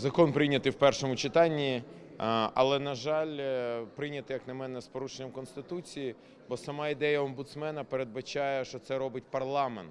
Закон прийнятий в першому читанні, але, на жаль, е, прийнятий, як на мене, з порушенням Конституції, бо сама ідея омбудсмена передбачає, що це робить парламент.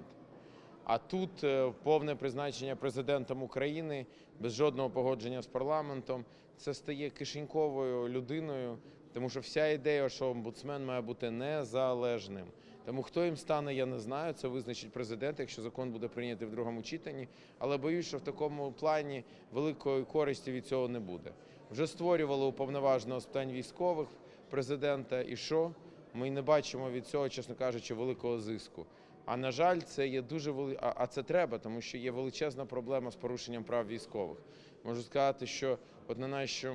А тут е, повне призначення президентом України без жодного погодження з парламентом. Це стає кишеньковою людиною, тому що вся ідея, що омбудсмен має бути незалежним. Тому хто їм стане, я не знаю. Це визначить президент, якщо закон буде прийнятий в другому читанні. Але боюсь, що в такому плані великої користі від цього не буде. Вже створювали уповноваженого з питань військових президента, і що? Ми не бачимо від цього, чесно кажучи, великого зиску. А на жаль, це є дуже вели... а, це треба, тому що є величезна проблема з порушенням прав військових. Можу сказати, що от на нашій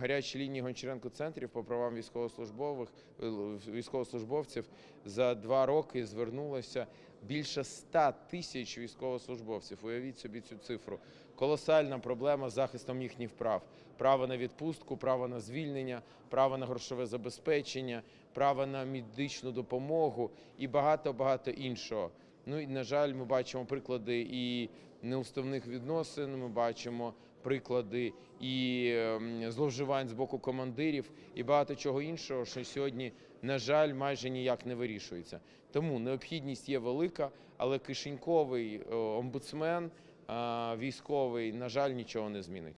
гарячій лінії Гончаренко центрів по правам військовослужбових е, військовослужбовців за два роки звернулося більше 100 тисяч військовослужбовців. Уявіть собі цю цифру. Колосальна проблема з захистом їхніх прав: право на відпустку, право на звільнення, право на грошове забезпечення, право на медичну допомогу і багато багато іншого. Ну і на жаль, ми бачимо приклади і неуставних відносин. Ми бачимо приклади і ем, зловживань з боку командирів, і багато чого іншого, що сьогодні, на жаль, майже ніяк не вирішується. Тому необхідність є велика, але кишеньковий е, омбудсмен військовий, на жаль, нічого не змінить.